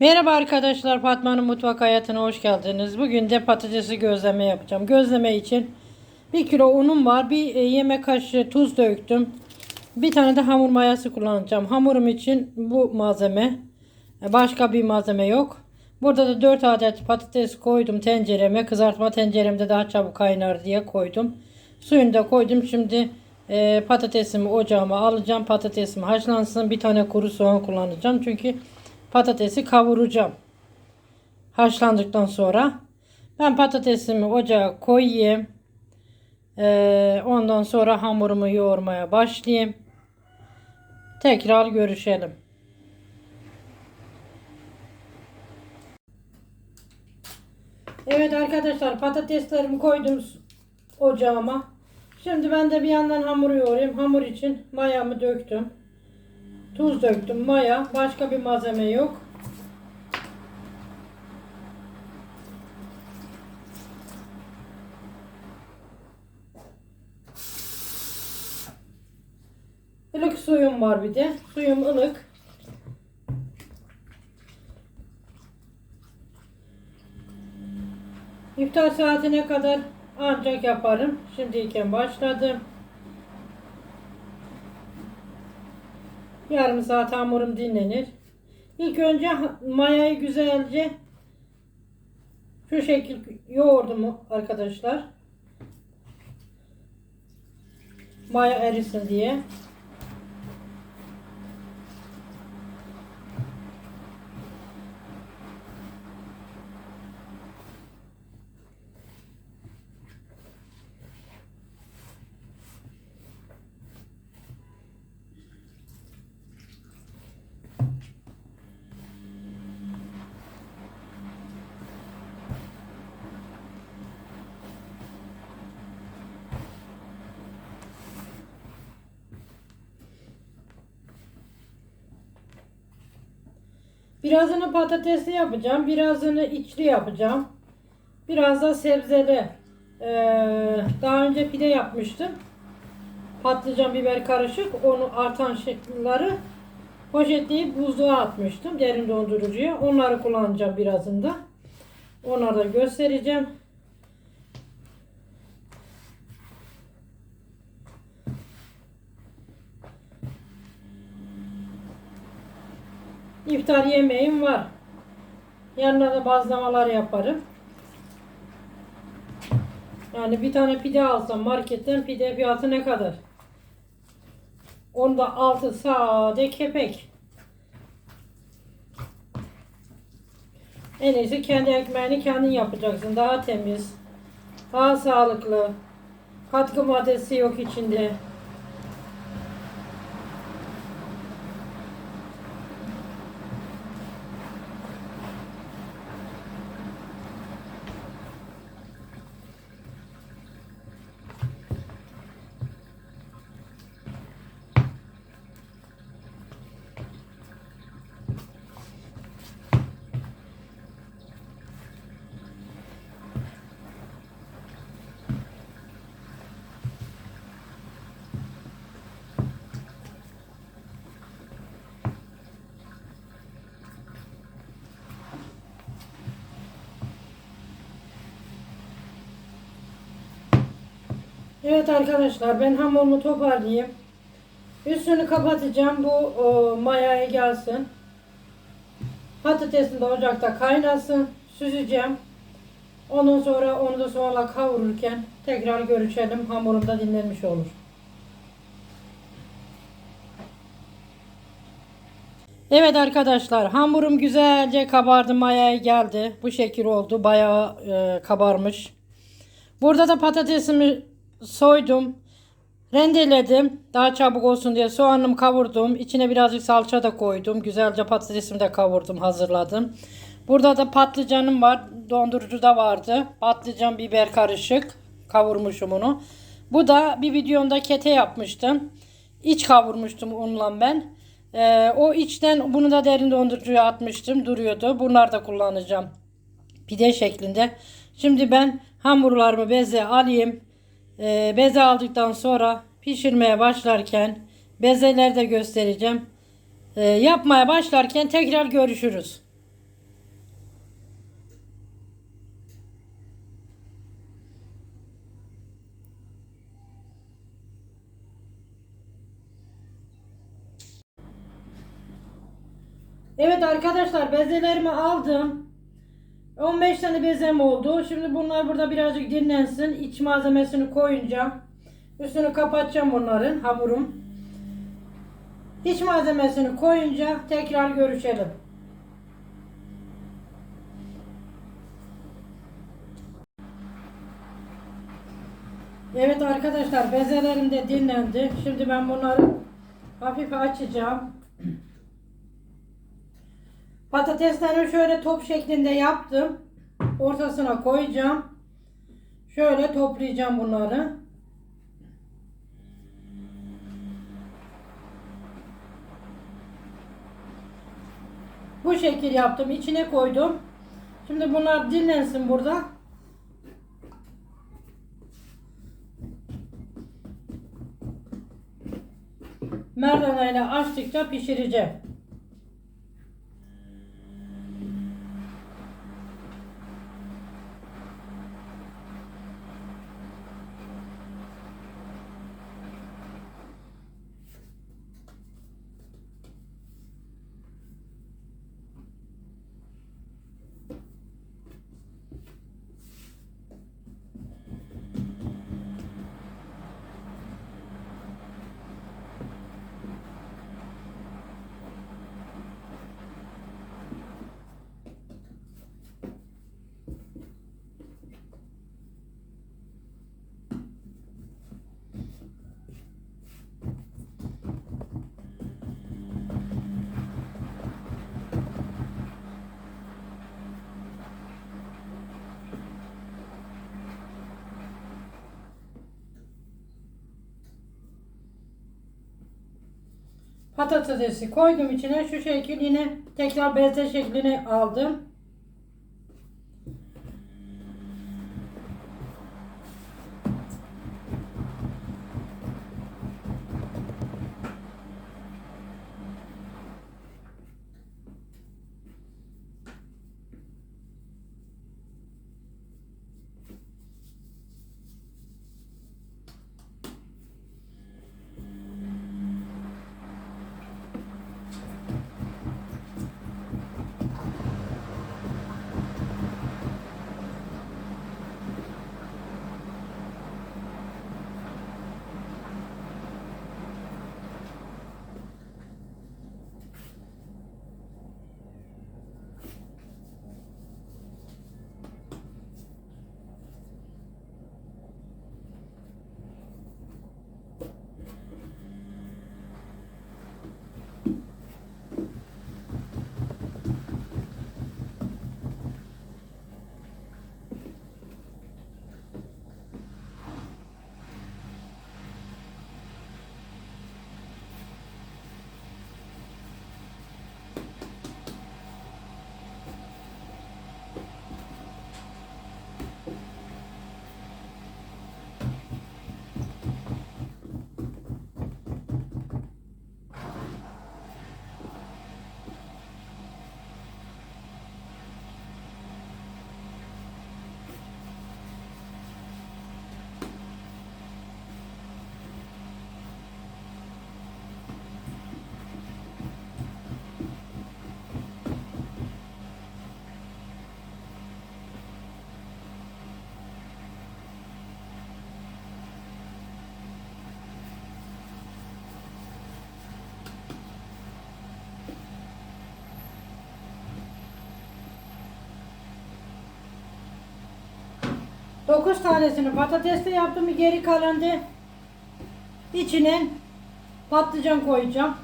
Merhaba arkadaşlar Fatma'nın mutfak hayatına hoş geldiniz. Bugün de patatesi gözleme yapacağım. Gözleme için 1 kilo unum var. Bir e, yemek kaşığı tuz döktüm. Bir tane de hamur mayası kullanacağım. Hamurum için bu malzeme. E, Başka bir malzeme yok. Burada da 4 adet patates koydum tencereme. Kızartma tenceremde daha çabuk kaynar diye koydum. Suyunu da koydum. Şimdi e, patatesimi ocağıma alacağım. Patatesim haşlansın. Bir tane kuru soğan kullanacağım. Çünkü patatesi kavuracağım. Haşlandıktan sonra. Ben patatesimi ocağa koyayım. Ee, ondan sonra hamurumu yoğurmaya başlayayım. Tekrar görüşelim. Evet arkadaşlar patateslerimi koydum ocağıma. Şimdi ben de bir yandan hamuru yoğurayım. Hamur için mayamı döktüm. Tuz döktüm, maya, başka bir malzeme yok. Ilık suyum var bir de. Suyum ılık. İftar saatine kadar ancak yaparım. Şimdiyken başladım. Yarım saat hamurum dinlenir. İlk önce mayayı güzelce şu şekil yoğurdum arkadaşlar. Maya erisin diye. Birazını patatesli yapacağım. Birazını içli yapacağım. Biraz da sebzeli. Ee, daha önce pide yapmıştım. Patlıcan biber karışık. Onu artan şekilleri poşetleyip buzluğa atmıştım. Derin dondurucuya. Onları kullanacağım birazında. Onları da göstereceğim. İftar yemeğim var. Yanına da bazlamalar yaparım. Yani bir tane pide alsam marketten pide fiyatı ne kadar? Onda altı sade kepek. En iyisi kendi ekmeğini kendin yapacaksın. Daha temiz. Daha sağlıklı. Katkı maddesi yok içinde. Evet arkadaşlar ben hamurumu toparlayayım. Üstünü kapatacağım bu o, mayaya gelsin. Patatesin de ocakta kaynasın. Süzeceğim. Ondan sonra onu da sonra kavururken tekrar görüşelim. Hamurum da dinlenmiş olur. Evet arkadaşlar hamurum güzelce kabardı mayaya geldi. Bu şekil oldu. Bayağı e, kabarmış. Burada da patatesimi soydum. Rendeledim. Daha çabuk olsun diye soğanımı kavurdum. İçine birazcık salça da koydum. Güzelce patatesimi de kavurdum, hazırladım. Burada da patlıcanım var. Dondurucuda vardı. Patlıcan biber karışık. Kavurmuşum onu. Bu da bir videomda kete yapmıştım. İç kavurmuştum unla ben. Ee, o içten bunu da derin dondurucuya atmıştım. Duruyordu. Bunlar da kullanacağım pide şeklinde. Şimdi ben hamurlarımı beze alayım e, beze aldıktan sonra pişirmeye başlarken bezeleri de göstereceğim. E, yapmaya başlarken tekrar görüşürüz. Evet arkadaşlar bezelerimi aldım. 15 tane bezem oldu. Şimdi bunlar burada birazcık dinlensin. İç malzemesini koyunca üstünü kapatacağım bunların hamurum. İç malzemesini koyunca tekrar görüşelim. Evet arkadaşlar bezelerim de dinlendi. Şimdi ben bunları hafif açacağım. Patateslerimi şöyle top şeklinde yaptım. Ortasına koyacağım. Şöyle toplayacağım bunları. Bu şekil yaptım. İçine koydum. Şimdi bunlar dinlensin burada. Merdana ile açtıkça pişireceğim. Patatesi koydum içine şu şekil yine tekrar beze şeklini aldım. Dokuz tanesini patatesle yaptım. Geri kalan da içine patlıcan koyacağım.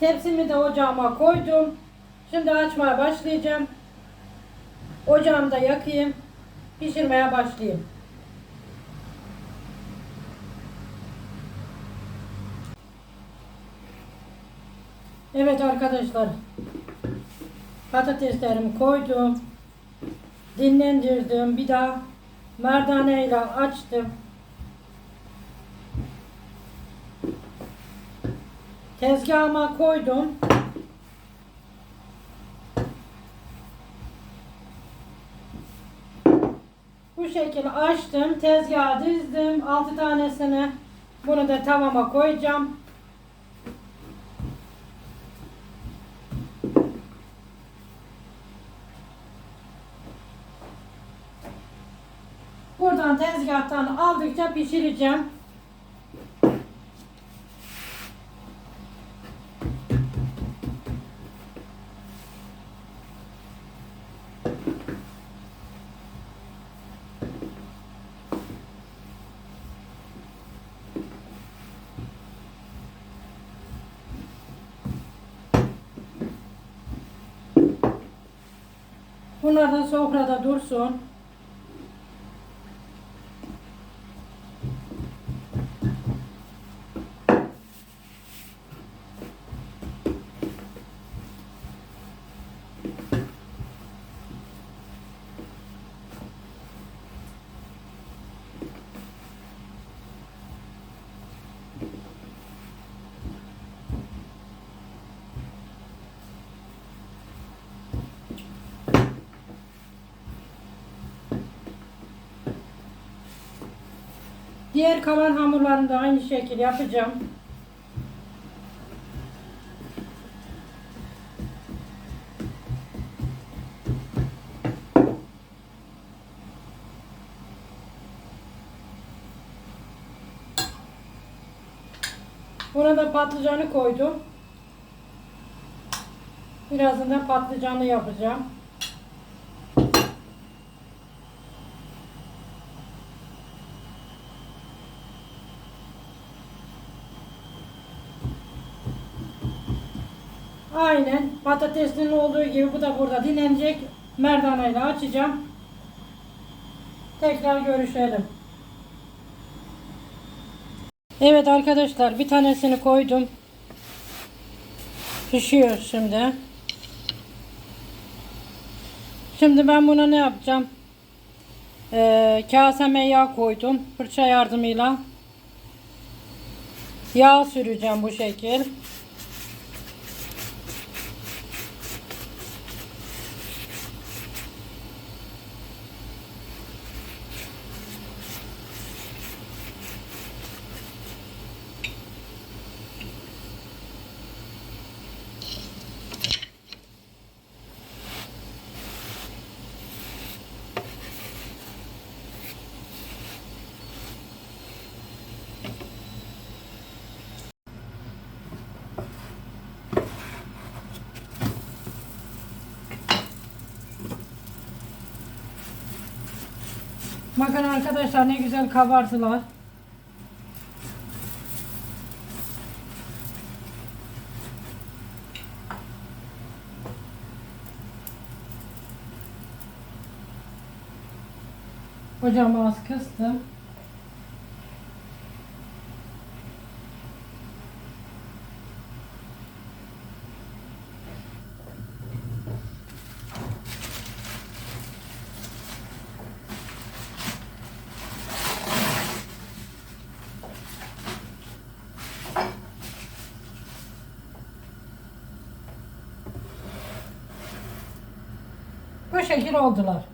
Tepsimi de ocağıma koydum. Şimdi açmaya başlayacağım. Ocağımı da yakayım. Pişirmeye başlayayım. Evet arkadaşlar. Patateslerimi koydum. Dinlendirdim. Bir daha merdane ile açtım. Tezgahıma koydum. Bu şekilde açtım. Tezgaha dizdim. 6 tanesini. Bunu da tavama koyacağım. Tezgahtan aldıkça pişireceğim. Bunlar da sofrada dursun. Diğer kalan hamurlarını da aynı şekilde yapacağım. Buna da patlıcanı koydum. Birazdan da patlıcanı yapacağım. Aynen patatesinin olduğu gibi bu da burada dinlenecek. Merdaneyle açacağım. Tekrar görüşelim. Evet arkadaşlar bir tanesini koydum. Pişiyor şimdi. Şimdi ben buna ne yapacağım? Ee, kaseme yağ koydum. Fırça yardımıyla. Yağ süreceğim bu şekil. Bakın arkadaşlar ne güzel kabardılar. Hocam az kıstım. Şekil oldular.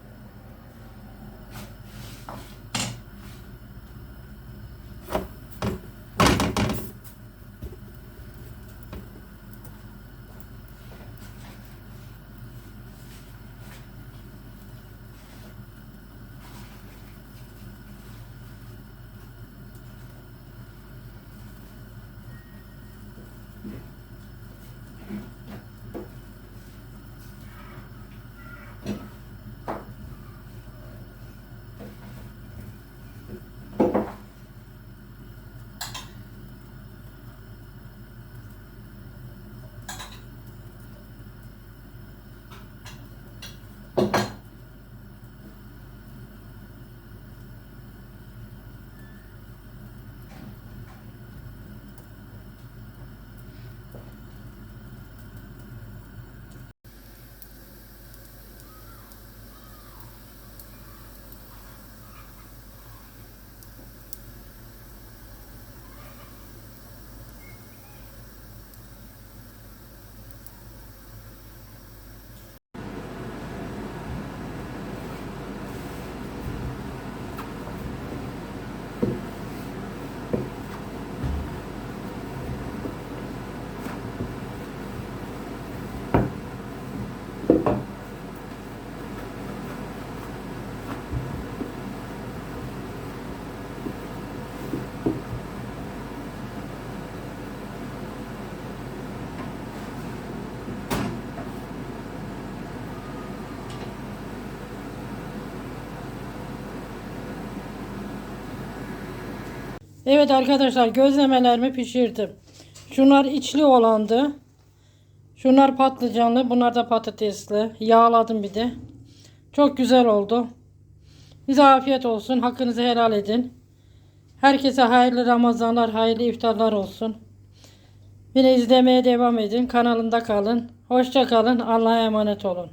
Evet arkadaşlar gözlemelerimi pişirdim. Şunlar içli olandı. Şunlar patlıcanlı, bunlar da patatesli. Yağladım bir de. Çok güzel oldu. Bize afiyet olsun. Hakkınızı helal edin. Herkese hayırlı Ramazanlar, hayırlı iftarlar olsun. Beni izlemeye devam edin. Kanalımda kalın. Hoşça kalın. Allah'a emanet olun.